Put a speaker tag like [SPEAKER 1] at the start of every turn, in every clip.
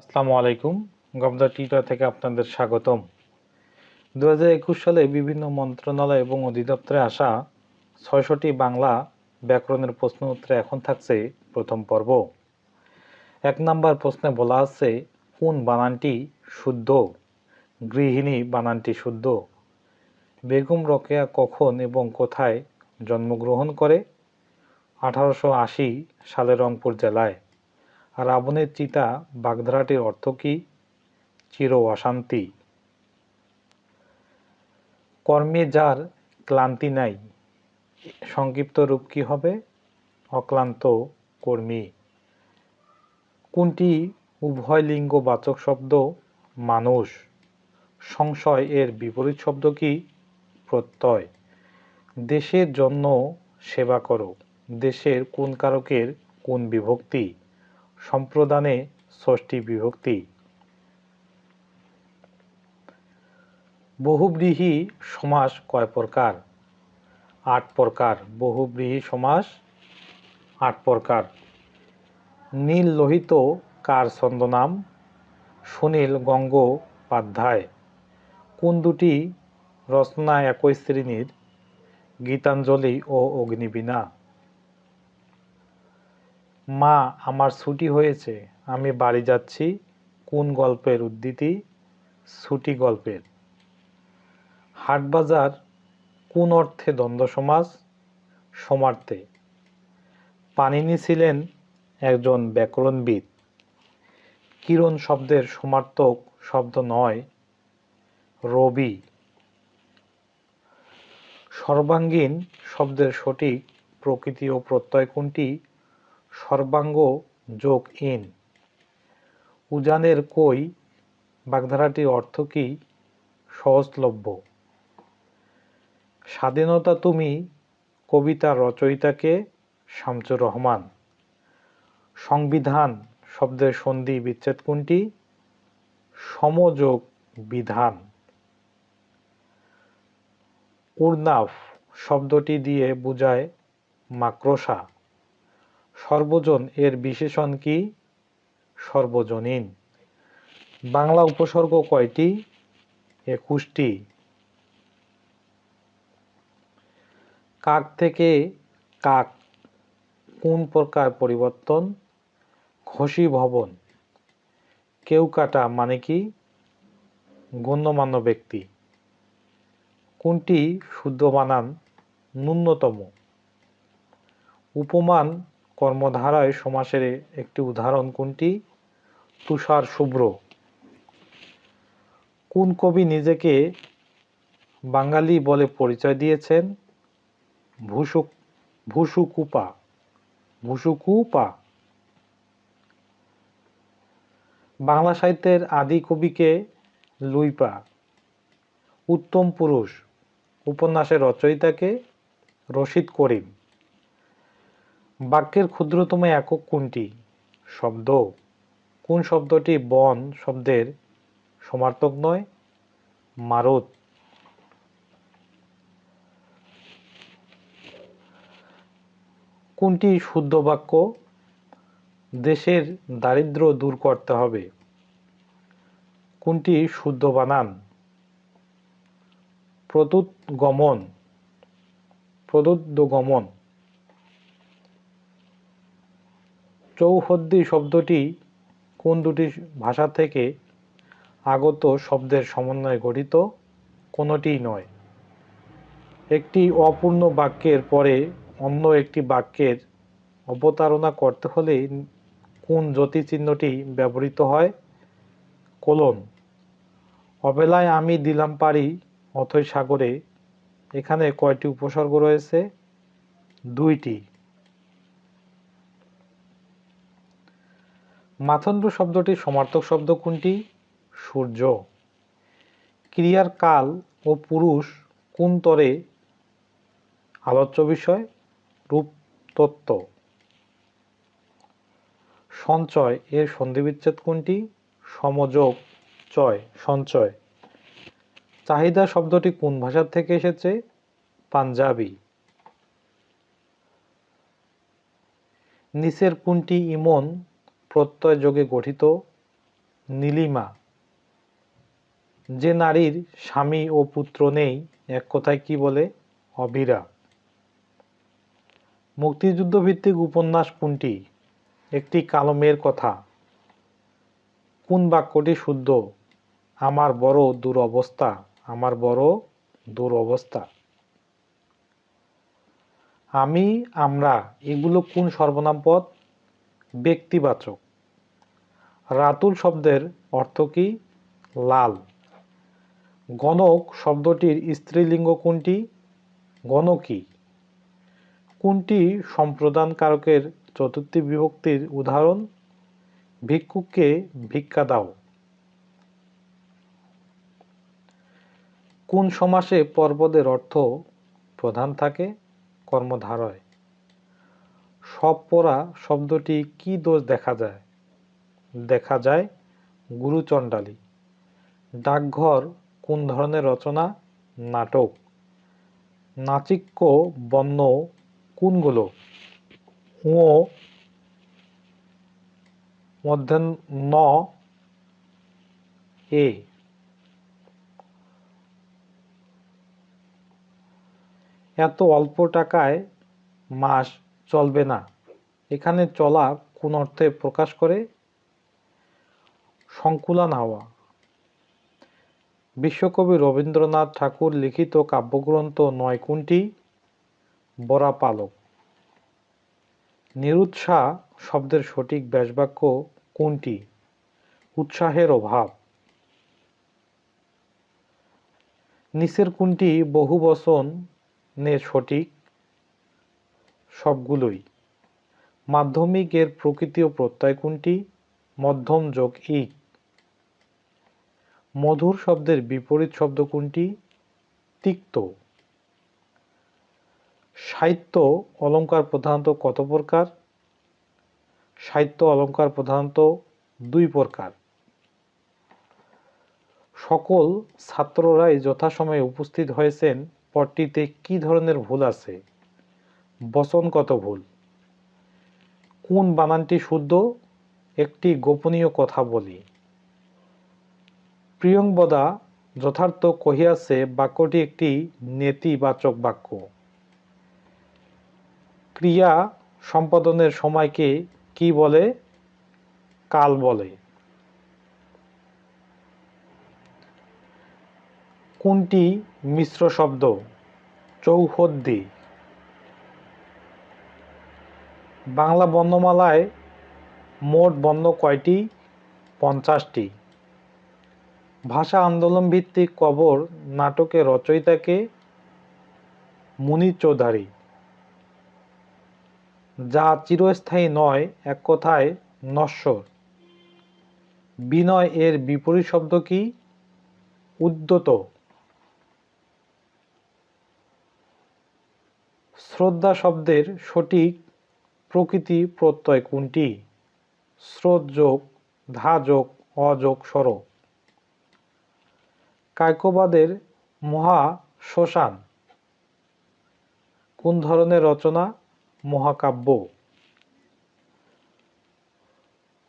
[SPEAKER 1] আসসালামু আলাইকুম। গবদা টিটা থেকে আপনাদের স্বাগতম। দু একুশ সালে বিভিন্ন মন্ত্রণালয় এবং অধিদপ্তরে আসা ছয়শটি বাংলা ব্যাকরণের প্রশ্ন উত্তরে এখন থাকছে প্রথম পর্ব। এক নাম্বার প্রশ্নে বলা আছে, কোন বানানটি শুদ্ধ? গৃহিণী বানানটি শুদ্ধ? বেগম রকেয়া কখন এবং কোথায় জন্মগ্রহণ করে? আঠারোশো আশি সালে রংপুর জেলায়। রাবণের চিতা বাগধারাটির অর্থ কি? চির অশান্তি। কর্মে যার ক্লান্তি নাই, সংক্ষিপ্ত রূপ কি হবে? অক্লান্ত কর্মী। কোনটি উভয় লিঙ্গ বাচক শব্দ? মানুষ সংশয় এর বিপরীত শব্দ কি? প্রত্যয়। দেশের জন্য সেবা করো। দেশের কোন কারকের কোন বিভক্তি? সম্প্রদানে ষষ্ঠী বিভক্তি। বহুব্রীহি সমাস কয় প্রকার? আট প্রকার। বহুব্রীহি সমাস, আট প্রকার। নীল লোহিত কার ছন্দনাম? সুনীল গঙ্গোপাধ্যায়। কোন দুটি রচনা একই শ্রেণির? গীতাঞ্জলি ও অগ্নিবীণা। মা, আমার ছুটি হয়েছে। আমি বাড়ি যাচ্ছি কোন গল্পের উদ্ধৃতি? ছুটি গল্পের। হাটবাজার কোন অর্থে দ্বন্দ্ব সমাস সমার্থে। পানিনি ছিলেন একজন ব্যাকরণবিদ। কিরণ শব্দের সমার্থক শব্দ নয়, রবি। সর্বাঙ্গীন শব্দের সঠিক প্রকৃতি ও প্রত্যয় কোনটি? সর্বাঙ্গ যোগ ইন উজানের কই, বাগধারাটির অর্থ কি? সহজলভ্য। স্বাধীনতা তুমি, কবিতা রচয়িতাকে শামসুর রহমান। সংবিধান শব্দের সন্ধি বিচ্ছেদ কোনটি? সমযোগ বিধান। উর্নাফ শব্দটি দিয়ে বোঝায় মাক্রসা সর্বজন এর বিশেষণ কি? সর্বজনীন। বাংলা উপসর্গ কয়টি? একুশটি। কাক থেকে কাক, কোন প্রকার পরিবর্তন? খসি ভবন। কেউ কাটা মানে কি? গণ্যমান্য ব্যক্তি। কোনটি শুদ্ধ বানান ন্যূনতম? উপমান কর্মধারায় সমাসের একটি উদাহরণ কোনটি? তুষার শুভ্র। কোন কবি নিজেকে বাঙালি বলে পরিচয় দিয়েছেন? ভুসুক ভুসুকুপা ভুসুকুপা বাংলা সাহিত্যের আদি কবিকে লুইপা, উত্তম পুরুষ, উপন্যাসের রচয়িতাকে রশিদ করিম। বাক্যের ক্ষুদ্রতম একক কোনটি? শব্দ। কোন শব্দটি বন শব্দের সমার্থক নয়? মারত। কোনটি শুদ্ধ বাক্য? দেশের দারিদ্র দূর করতে হবে। কোনটি শুদ্ধ বানান? প্রদুত গমন প্রদুত গমন চৌহদ্দি শব্দটি কোন দুটি ভাষা থেকে আগত শব্দের সমন্বয়ে গঠিত? কোনোটিই নয়। একটি অপূর্ণ বাক্যের পরে অন্য একটি বাক্যের অবতারণা করতে হলে কোন চিহ্নটি ব্যবহৃত হয়? কোলন। অবেলায় আমি দিলাম পারি অথই সাগরে। এখানে কয়টি উপসর্গ রয়েছে? দুইটি। মাথন্ড শব্দটির সমার্থক শব্দ কোনটি? সূর্য। ক্রিয়ার কাল ও পুরুষ কোন তরে? আলোচ্য বিষয় রূপতত্ত্ব সঞ্চয়, এর সন্ধিবিচ্ছেদ কোনটি? সমযোগ, চয়, সঞ্চয়। চাহিদা শব্দটি কোন ভাষার থেকে এসেছে? পাঞ্জাবি। নিচের কোনটি ইমন? প্রত্যয় যোগে গঠিত নীলিমা। যে নারীর স্বামী ও পুত্র নেই, এক কথায় কি বলে? অবিরা। মুক্তিযুদ্ধ ভিত্তিক উপন্যাস কোনটি? একটি কালো মেয়ের কথা। কোন বাক্যটি শুদ্ধ? আমার বড় দুরবস্থা, আমার বড় দুরবস্থা। আমি, আমরা, এগুলো কোন সর্বনাম পদ ব্যক্তিবাচক। রাতুল শব্দের অর্থ কি? লাল। গণক শব্দটির স্ত্রীলিঙ্গ কোনটি? গণকী। কোনটি সম্প্রদান কারকের চতুর্থী বিভক্তির উদাহরণ? ভিক্ষুককে ভিক্ষা দাও। কোন সমাসে পর্বদের অর্থ প্রধান থাকে? কর্মধারয়। সব পড়া শব্দটি কি দোষ দেখা যায়? দেখা যায় গুরুচণ্ডালী। ডাকঘর কোন ধরনের রচনা? নাটক। নাচিক্য, বন্য, কোনগুলো? ও মধ্যে ন, এ। এত অল্প টাকায় মাস চলবে না। এখানে চলা কোন অর্থে প্রকাশ করে? সংকুলান হওয়া। বিশ্বকবি রবীন্দ্রনাথ ঠাকুর লিখিত কাব্যগ্রন্থ নয় কোনটি? বরা পালক নিরুৎসাহ শব্দের সঠিক ব্যাসবাক্য কোনটি? উৎসাহের অভাব। নিচের কোনটি বহু বচন নে সঠিক? সবগুলোই। মাধ্যমিক এর প্রকৃতি ও প্রত্যয় কোনটি? মধ্যম যোগ ইক মধুর শব্দের বিপরীত শব্দ কোনটি? তিক্ত। সাহিত্য অলঙ্কার প্রধানত কত প্রকার? সাহিত্য অলঙ্কার প্রধানত দুই প্রকার। সকল ছাত্ররাই যথাসময়ে উপস্থিত হয়েছেন পদটিতে কি ধরনের ভুল আছে? বচনগত ভুল। কোন বানানটি শুদ্ধ? একটি গোপনীয় কথা বলি। প্রিয়ংবদা যথার্থ কহিয়াছে, বাক্যটি একটি নেতিবাচক বাক্য। ক্রিয়া সম্পাদনের সময়কে কি বলে? কাল বলে। কোনটি মিশ্র শব্দ? চৌহদ্দি। বাংলা বর্ণমালায় মোট বর্ণ কয়টি? পঞ্চাশটি। ভাষা আন্দোলন ভিত্তিক কবর নাটকের রচয়িতাকে মুনি চৌধুরী। যা চিরস্থায়ী নয়, এক কথায় নশ্বর। বিনয় এর বিপরীত শব্দ কি? উদ্যত। শ্রদ্ধা শব্দের সঠিক প্রকৃতি প্রত্যয় কোনটি? স্রোত যোগ, ধা যোগ অযোগ স্বর। কায়কবাদের মহা শ্মশান। কোন ধরনের রচনা? মহাকাব্য।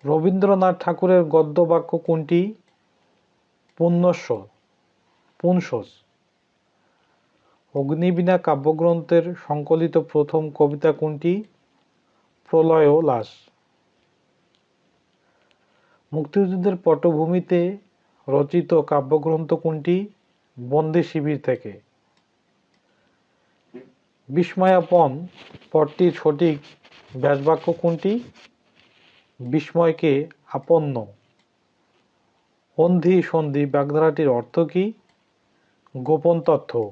[SPEAKER 1] রবীন্দ্রনাথ ঠাকুরের গদ্য বাক্য কোনটি? পুণ্যস্ব পুনসস অগ্নিবীণা কাব্যগ্রন্থের সংকলিত প্রথম কবিতা কোনটি? প্রলয় ও লাশ মুক্তিযুদ্ধের পটভূমিতে রচিত কাব্যগ্রন্থ কোনটি? বন্দি শিবির থেকে। বিস্ময়াপন পদটির সঠিক ব্যাসবাক্য কোনটি? বিস্ময়কে আপন্ন। অন্ধি সন্ধি বাগধারাটির অর্থ কি? গোপন তথ্য।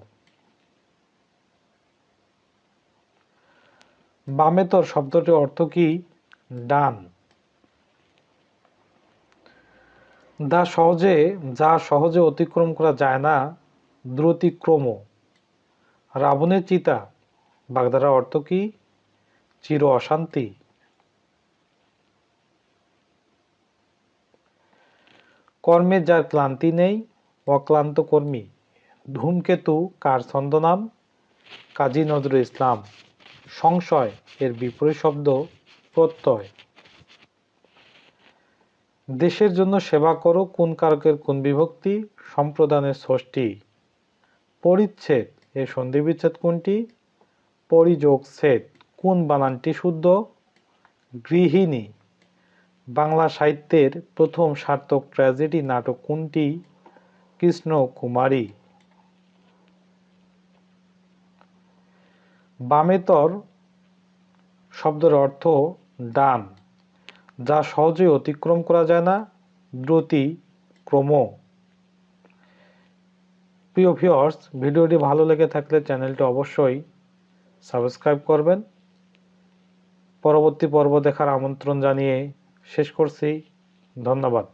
[SPEAKER 1] বামেতর শব্দটির অর্থ কি? ডান। দা সহজে, যা সহজে অতিক্রম করা যায় না দ্রুতিক্রম রাবণের চিতা বাগদারা অর্থ কি? চির অশান্তি। কর্মে যার ক্লান্তি নেই, অক্লান্ত কর্মী। ধূমকেতু, কার ছন্দনাম? কাজী নজরুল ইসলাম। সংশয়, এর বিপরীত শব্দ প্রত্যয়। দেশের জন্য সেবা করো, কোন কারকের কোন বিভক্তি, সম্প্রদানের ষষ্ঠী। পরিচ্ছেদ, এর সন্ধি বিচ্ছেদ কোনটি? পরিযোগ ছেদ কোন বানানটি শুদ্ধ? গৃহিণী, বাংলা সাহিত্যের প্রথম সার্থক ট্র্যাজেডি নাটক কোনটি? কৃষ্ণ কুমারী বামেতর শব্দের অর্থ ডান, যা সহজে অতিক্রম করা যায় না, দ্রুতি ক্রম। প্রিয় ভিউয়ার্স ভিডিওটি ভালো লেগে থাকলে চ্যানেলটি অবশ্যই সাবস্ক্রাইব করবেন। পরবর্তী পর্ব দেখার আমন্ত্রণ জানিয়ে শেষ করছি। ধন্যবাদ।